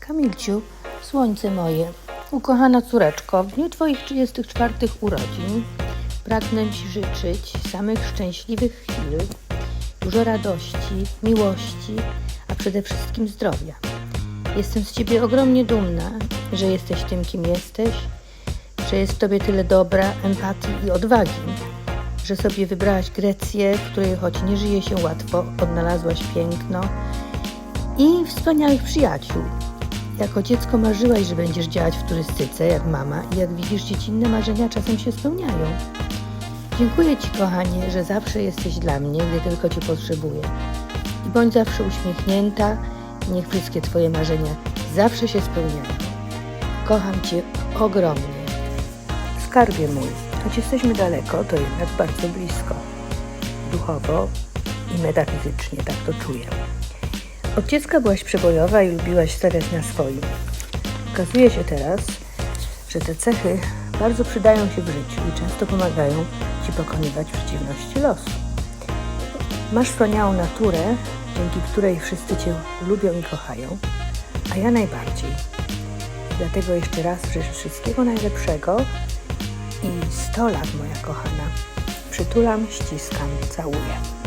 Kamilciu, słońce moje, ukochana córeczko, w dniu Twoich 34 urodzin pragnę Ci życzyć samych szczęśliwych chwil, dużo radości, miłości, a przede wszystkim zdrowia. Jestem z Ciebie ogromnie dumna, że jesteś tym, kim jesteś, że jest w Tobie tyle dobra, empatii i odwagi, że sobie wybrałaś Grecję, w której choć nie żyje się łatwo, odnalazłaś piękno i wspaniałych przyjaciół. Jako dziecko marzyłaś, że będziesz działać w turystyce jak mama i jak widzisz, dziecinne marzenia czasem się spełniają. Dziękuję Ci, kochanie, że zawsze jesteś dla mnie, gdy tylko Cię potrzebuję. I bądź zawsze uśmiechnięta niech wszystkie Twoje marzenia zawsze się spełniają. Kocham Cię ogromnie. Skarbie mój, choć jesteśmy daleko, to jednak bardzo blisko. Duchowo i metafizycznie tak to czuję. Od dziecka byłaś przebojowa i lubiłaś stawiać na swoim. Okazuje się teraz, że te cechy bardzo przydają się w życiu i często pomagają Ci pokonywać przeciwności losu. Masz wspaniałą naturę, dzięki której wszyscy Cię lubią i kochają, a ja najbardziej. Dlatego jeszcze raz życzę wszystkiego najlepszego i 100 lat, moja kochana. Przytulam, ściskam, całuję.